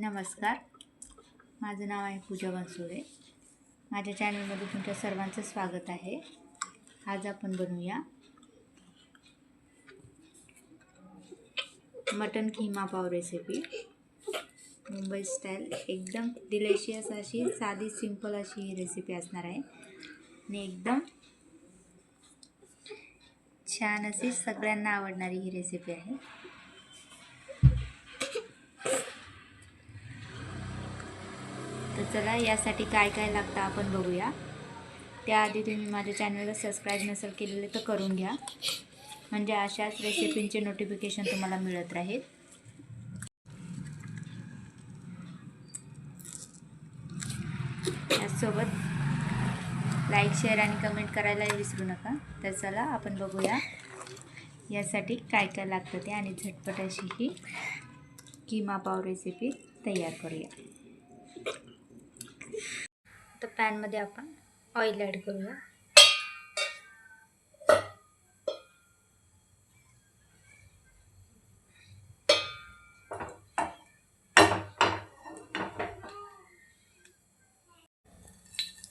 नमस्कार. माझं नाव आहे पूजा बनसोडे माझ्या चॅनलमध्ये तुमच्या सर्वांचं स्वागत आहे. आज आपण बनवूया mutton kheema pav recipe Mumbai style एकदम डिलेशियस अशी साधी सिंपल अशी ही रेसिपी असणार आहे. आणि एकदम छान अशी सगळ्यांना आवडणारी ही रेसिपी आहे. तर चला यासाठी काय काय लागतं आपण बघूया. त्याआधी तुम्ही माझ्या चॅनलला सबस्क्राईब नसेल केलेले तर करून घ्या. म्हणजे अशाच रेसिपींचे नोटिफिकेशन तुम्हाला मिळत राहील. यासोबत लाईक शेअर आणि कमेंट करायला विसरू नका. तर चला आपण बघूया यासाठी काय काय लागतं ते आणि झटपट अशी ही किमा पाव रेसिपी तयार करूया. तर पॅनमध्ये आपण ऑइल ॲड करूया.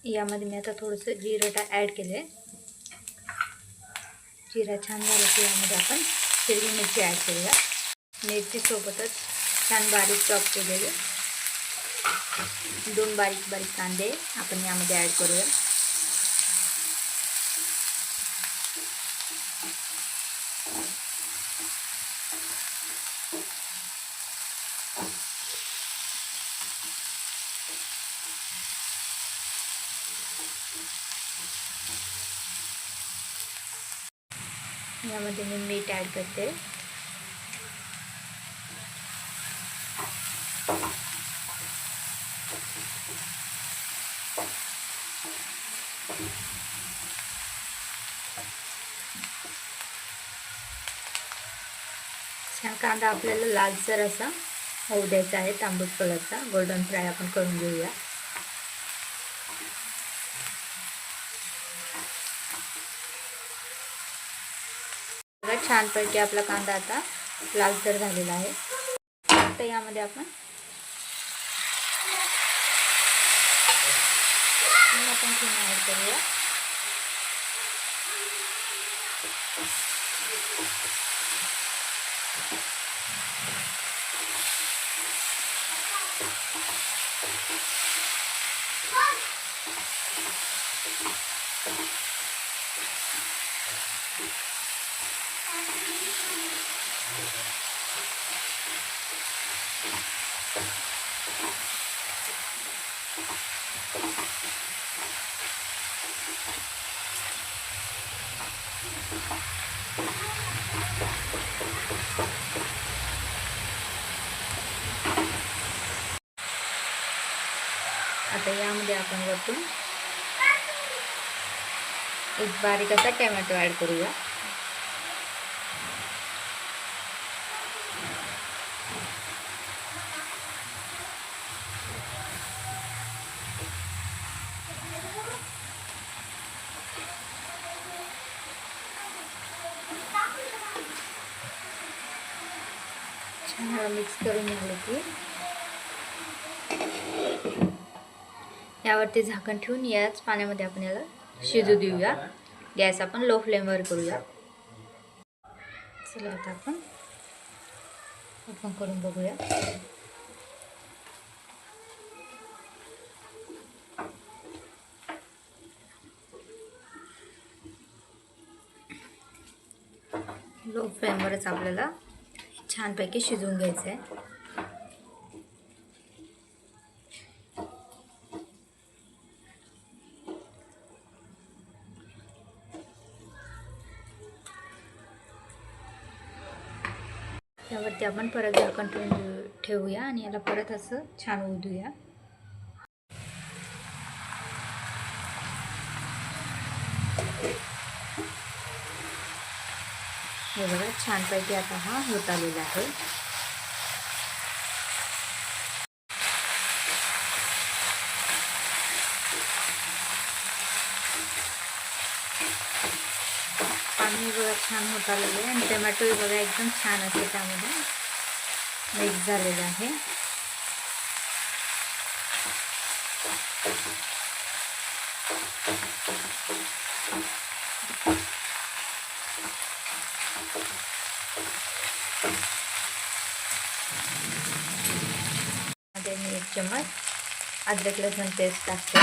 यामध्ये मी आता थोडंसं जिरं टा ॲड केलं आहे जिरा छान झाला की यामध्ये आपण हिरवी मिरची ॲड करूया. मिरचीसोबतच छान बारीक चॉप केलेले. दोन बारीक बारीक कांदे आपण यामध्ये ॲड करूया यामध्ये मी मीठ ॲड करते कांदा आपल्याला लालसर असा होऊ द्यायचा आहे तांबूस कलरचा. गोल्डन फ्राय आपण करून घेऊया. छानपैकी आपला कांदा आता लालसर झालेला आहे. आता यामध्ये आपण आपण करूया. आता यामध्ये आपण वरतून एक बारीक असा टॅमॅटो ॲड करूया. छान मिक्स करून झालं की यावरती झाकण ठेवून याच पाण्यामध्ये आपण याला शिजू देऊया. गॅस आपण लो फ्लेमवर करूया. चला आता आपण ओपन करून बघूया. लो फ्लेमवरच आपल्याला छानपैकी शिजवून घ्यायचं आहे यावरती आपण परत झाकण ठेवून ठेवूया आणि याला परत असं छान उधूया हे बघा छानपैकी आता हा होत आलेला आहे. छान होत आलेले आणि टोमॅटो बघा एकदम छान असे त्यामध्ये मिक्स झालेलं आहे. मी एक चम्मच अद्रक लसूण पेस्ट टाकते.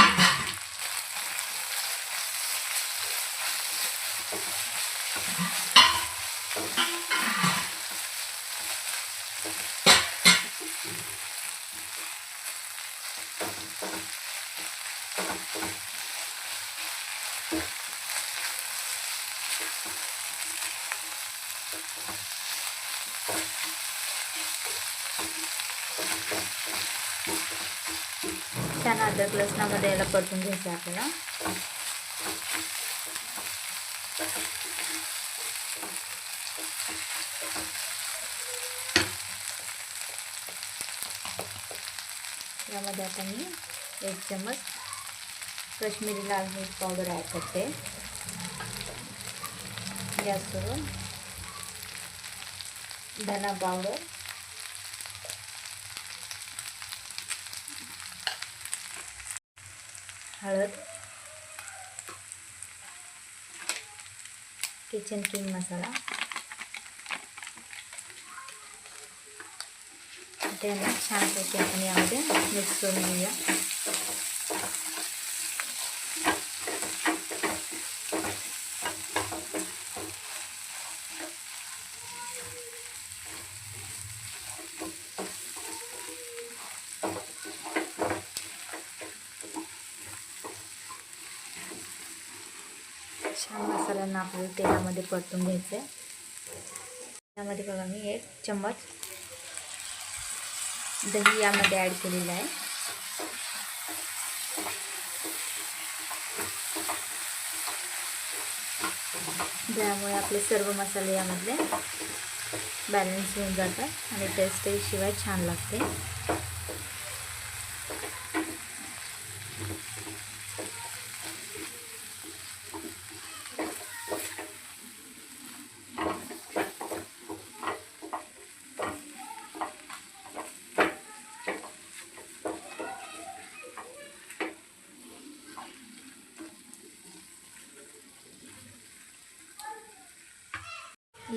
छान अद्रक लसणामध्ये याला परतून घ्यायचं आहे आपल्याला. यामध्ये आता मी एक चम्मच कश्मीरी लाल मिर्च पावडर ॲड करते. गॅस करून धना पावडर. हळद. किचन किंग मसाला त्यांना छानपैकी आपण यामध्ये मिक्स करून घेऊया छान मसाल्यांना आपल्याला तेलामध्ये परतून घ्यायचं आहे त्यामध्ये बघा मी एक चम्मच दही यामध्ये ॲड केलेलं आहे. त्यामुळे आपले सर्व मसाले यामधले बॅलन्स होऊन जातात आणि टेस्टही शिवाय छान लागते.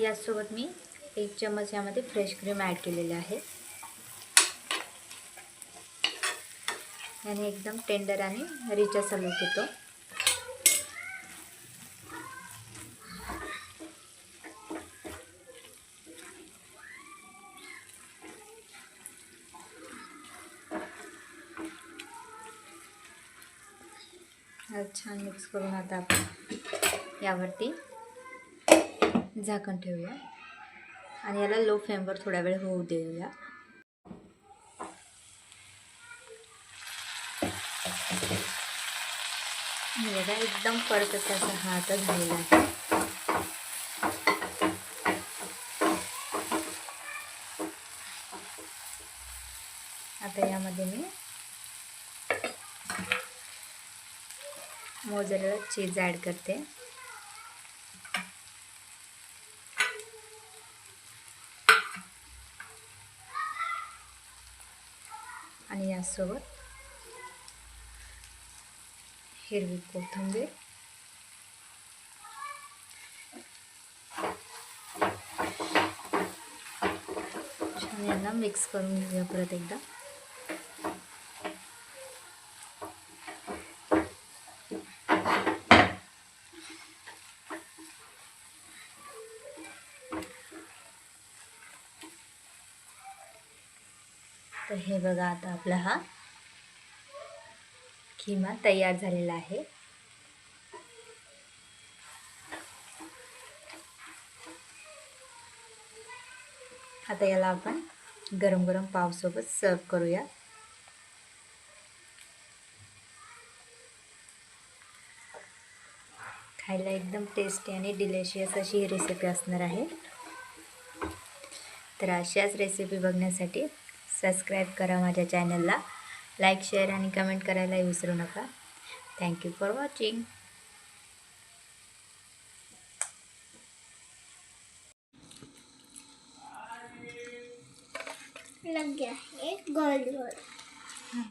यासोबत मी एक चम्मच यामध्ये फ्रेश क्रीम ॲड केलेले आहे. याने एकदम टेंडर आणि रिच असा लुक येतो. छान मिक्स करून आता आपण यावरती झाकण ठेवूया. आणि याला लो फ्लेमवर थोडा वेळ होऊ देऊया. बघा एकदम परफेक्ट असा हा आता झालेला आहे. आता यामध्ये मी मोजरेला चीज ॲड करते. आणि यासोबत हिरवी कोथिंबीर. छान यांना मिक्स करून घेऊया परत एकदा. हे बघा आता आपला हा किमा तयार झालेला आहे. आता याला आपण गरम गरम पावसोबत सर्व करूया. खायला एकदम टेस्टी आणि डिलेशियस अशी ही रेसिपी असणार आहे. तर अशाच रेसिपी बघण्यासाठी सबस्क्राईब करा माझ्या चॅनलला लाईक शेअर आणि कमेंट करायला विसरू नका. थँक्यू फॉर वॉचिंग लग गया है गोल्ड गोल्ड हां